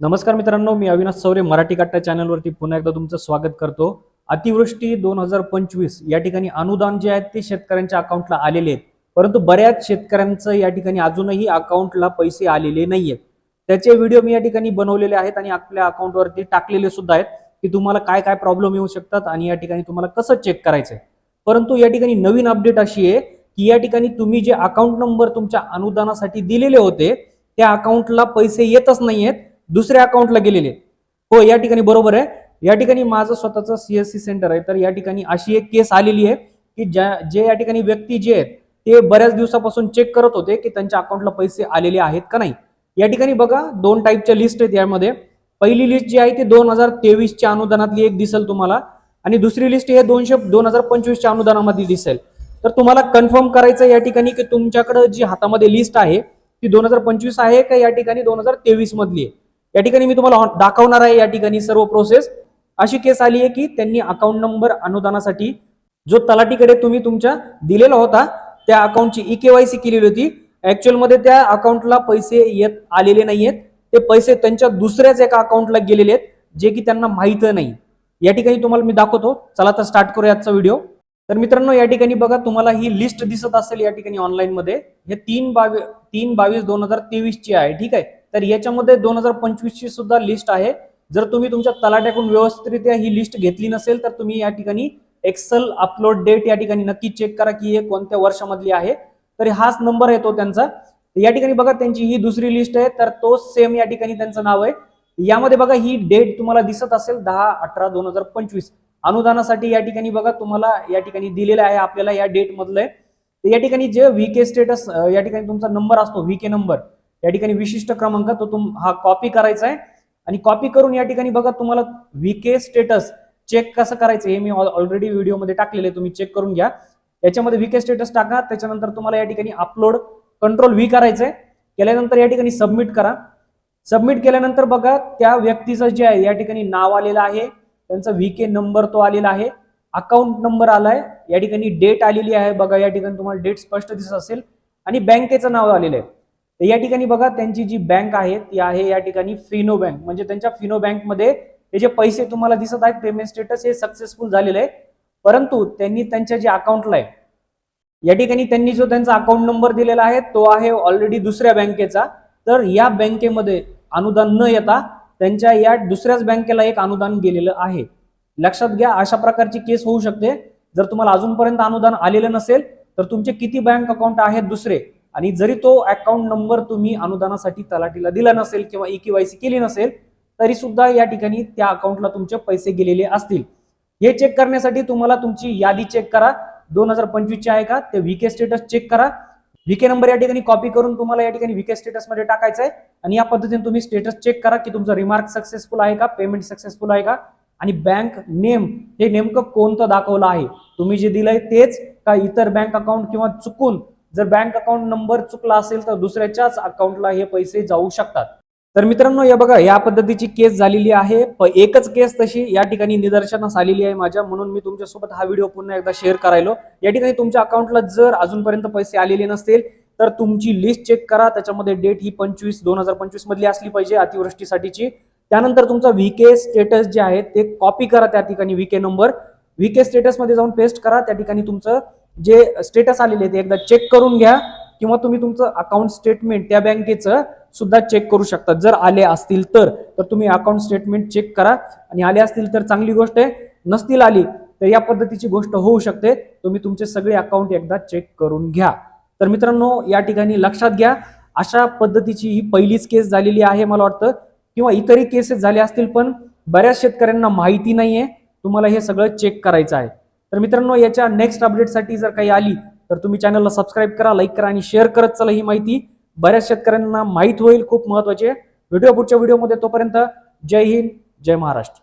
नमस्कार मित्रांनो मी अविनाश सौरे मराठी कट्टा चॅनलवरती पुन्हा एकदा तुमचं स्वागत करतो. अतिवृष्टी दोन हजार पंचवीस या ठिकाणी अनुदान जे आहेत ते शेतकऱ्यांच्या अकाउंटला आलेले आहेत. परंतु बऱ्याच शेतकऱ्यांचं या ठिकाणी अजूनही अकाउंटला पैसे आलेले नाहीयेत. त्याचे व्हिडिओ मी या ठिकाणी बनवलेले आहेत आणि आपल्या अकाउंटवरती टाकलेले सुद्धा आहेत की तुम्हाला काय काय प्रॉब्लेम येऊ शकतात आणि या ठिकाणी तुम्हाला कसं चेक करायचंय. परंतु या ठिकाणी नवीन अपडेट अशी आहे की या ठिकाणी तुम्ही जे अकाउंट नंबर तुमच्या अनुदानासाठी दिलेले होते त्या अकाउंटला पैसे येतच नाहीयेत. दुसऱ्या अकाउंटला गेलेले हो या ठिकाणी बरोबर आहे. या ठिकाणी माझं स्वतःचं सीएससी सेंटर आहे. तर या ठिकाणी अशी एक केस आलेली आहे की ज्या जे या ठिकाणी व्यक्ती जे आहेत ते बऱ्याच दिवसापासून चेक करत होते की त्यांच्या अकाउंटला पैसे आलेले आहेत का नाही. या ठिकाणी बघा दोन टाईपच्या लिस्ट आहेत यामध्ये. पहिली लिस्ट जी आहे ती दोन हजार तेवीसच्या अनुदानातली एक दिसेल तुम्हाला. आणि दुसरी लिस्ट हे दोनशे दोन हजार पंचवीसच्या अनुदानामध्ये दिसेल. तर तुम्हाला कन्फर्म करायचं या ठिकाणी की तुमच्याकडे जी हातामध्ये लिस्ट आहे ती दोन हजार पंचवीस आहे का या ठिकाणी दोन हजार तेवीस मधली आहे? या ठिकाणी मी तुम्हाला दाखवणार आहे या ठिकाणी सर्व प्रोसेस अशी केस आली आहे की त्यांनी अकाउंट नंबर अनुदानासाठी जो तलाठीकडे तुम्ही तुमच्या दिलेला होता त्या अकाउंटची ई केवायसी केलेली होती. ऍक्च्युअलमध्ये त्या अकाउंटला पैसे येत आलेले नाहीयेत. ते पैसे त्यांच्या दुसऱ्याच एका अकाउंटला गेलेले आहेत जे की त्यांना माहीत नाही. या ठिकाणी तुम्हाला मी दाखवतो. चला तर स्टार्ट करूया आजचा व्हिडिओ तर मित्रांनो या ठिकाणी बघा तुम्हाला ही लिस्ट दिसत असेल या ठिकाणी ऑनलाईन मध्ये. हे तीन बावीस तीन बावीस दोन हजार तेवीसची आहे ठीक आहे? तर याच्यामध्ये दोन हजार पंचवीस ची सुद्धा लिस्ट आहे. जर तुम्ही तुमच्या तलाट्याकडून व्यवस्थितरित्या ही लिस्ट घेतली नसेल तर तुम्ही या ठिकाणी एक्सेल अपलोड डेट या ठिकाणी नक्की चेक करा की हे कोणत्या वर्षामधली आहे. तर हाच नंबर येतो त्यांचा. या ठिकाणी बघा त्यांची ही दुसरी लिस्ट आहे तर तो सेम या ठिकाणी त्यांचं नाव आहे. यामध्ये बघा ही डेट तुम्हाला दिसत असेल दहा अठरा दोन हजार पंचवीस. अनुदानासाठी या ठिकाणी बघा तुम्हाला या ठिकाणी दिलेलं आहे आपल्याला या डेट मधलं आहे. या ठिकाणी जे व्हीके स्टेटस या ठिकाणी तुमचा नंबर असतो व्हीके नंबर या ठिकाणी विशिष्ट क्रमांक तो तुम हा कॉपी करायचा आहे. आणि कॉपी करून या ठिकाणी बघा तुम्हाला व्हीके स्टेटस चेक कसं करायचं हे मी ऑलरेडी व्हिडिओमध्ये टाकलेले तुम्ही चेक करून घ्या. याच्यामध्ये व्हीके स्टेटस टाका. त्याच्यानंतर तुम्हाला या ठिकाणी अपलोड कंट्रोल व्ही करायचंय केल्यानंतर या ठिकाणी सबमिट करा. सबमिट केल्यानंतर बघा त्या व्यक्तीचं जे आहे या ठिकाणी नाव आलेलं आहे. त्यांचा व्हीके नंबर तो आलेला आहे. अकाउंट नंबर आलाय. या ठिकाणी डेट आलेली आहे. बघा या ठिकाणी तुम्हाला डेट स्पष्ट दिसत असेल. आणि बँकेचं नाव आलेलं आहे. तर या ठिकाणी बघा त्यांची जी बँक आहे ती आहे या ठिकाणी फिनो बँक म्हणजे त्यांच्या फिनो बँकमध्ये हे जे पैसे तुम्हाला दिसत आहेत पेमेंट स्टेटस हे सक्सेसफुल झालेलं आहे परंतु त्यांनी त्यांच्या जे अकाउंटला आहे या ठिकाणी त्यांनी जो त्यांचा अकाउंट नंबर दिलेला आहे तो आहे ऑलरेडी दुसऱ्या बँकेचा तर या बँकेमध्ये अनुदान न येता त्यांच्या या दुसऱ्याच बँकेला एक अनुदान गेलेलं आहे. लक्षात घ्या अशा प्रकारची केस होऊ शकते. जर तुम्हाला अजूनपर्यंत अनुदान आलेलं नसेल तर तुमचे किती बँक अकाउंट आहेत दुसरे? आणि जरी तो अकाउंट नंबर तुम्ही अनुदानासाठी तलाठीला दिला नसेल किंवा ई केवायसी केली नसेल तरी सुद्धा या ठिकाणी त्या अकाउंटला तुमचे पैसे गेलेले असतील. हे चेक करण्यासाठी तुम्हाला तुमची यादी चेक करा. दोन हजार पंचवीसची आहे का? ते व्हीके स्टेटस चेक करा. व्हीके नंबर या ठिकाणी कॉपी करून तुम्हाला या ठिकाणी व्हीके स्टेटसमध्ये टाकायचं आहे आणि या पद्धतीने तुम्ही स्टेटस चेक करा की तुमचा रिमार्क सक्सेसफुल आहे का? पेमेंट सक्सेसफुल आहे का? आणि बँक नेम हे नेमकं कोणतं दाखवलं आहे? तुम्ही जे दिलंय तेच का इतर बँक अकाउंट किंवा चुकून जर बँक अकाउंट नंबर चुकला असेल तर दुसऱ्याच्याच अकाउंटला हे पैसे जाऊ शकतात. तर मित्रांनो या बघा या पद्धतीची केस झालेली आहे. एकच केस तशी या ठिकाणी निदर्शनास आलेली आहे माझ्या. म्हणून मी तुमच्यासोबत हा व्हिडिओ पुन्हा एकदा शेअर करायलो. या ठिकाणी तुमच्या अकाउंटला जर अजूनपर्यंत पैसे आलेले नसतील तर तुमची लिस्ट चेक करा. त्याच्यामध्ये डेट ही पंचवीस दोन हजार पंचवीस मधली असली पाहिजे अतिवृष्टीसाठीची. त्यानंतर तुमचा व्हीके स्टेटस जे आहे ते कॉपी करा त्या ठिकाणी व्हीके नंबर व्हीके स्टेटसमध्ये जाऊन पेस्ट करा. त्या ठिकाणी तुमचं जे स्टेटस आलेले आहे ते एकदा चेक करून घ्या किंवा तुम्ही तुमचं अकाउंट स्टेटमेंट त्या बँकेचं सुद्धा चेक करू शकता. जर आले असतील तर तर तुम्ही अकाउंट स्टेटमेंट चेक करा. आणि आले असतील तर चांगली गोष्ट आहे नसतील आली तर या पद्धतीची गोष्ट होऊ शकते. तुम्ही तुमचे सगळे अकाउंट एकदा चेक करून घ्या. तर मित्रांनो या ठिकाणी लक्षात घ्या अशा पद्धतीची ही पहिलीच केस झालेली आहे मला वाटतं. किंवा इतरही केसेस झाले असतील पण बऱ्याच शेतकऱ्यांना माहिती नाहीये. तुम्हाला हे सगळं चेक करायचं आहे. तर मित्रांनो याच्या नेक्स्ट अपडेटसाठी जर काही आली तर तुम्ही चॅनलला सबस्क्राईब करा लाईक करा आणि शेअर करत चला ही माहिती. बऱ्याच शेतकऱ्यांना माहीत होईल खूप महत्त्वाचे. व्हिडिओ पुढच्या व्हिडिओमध्ये तोपर्यंत जय हिंद जय महाराष्ट्र.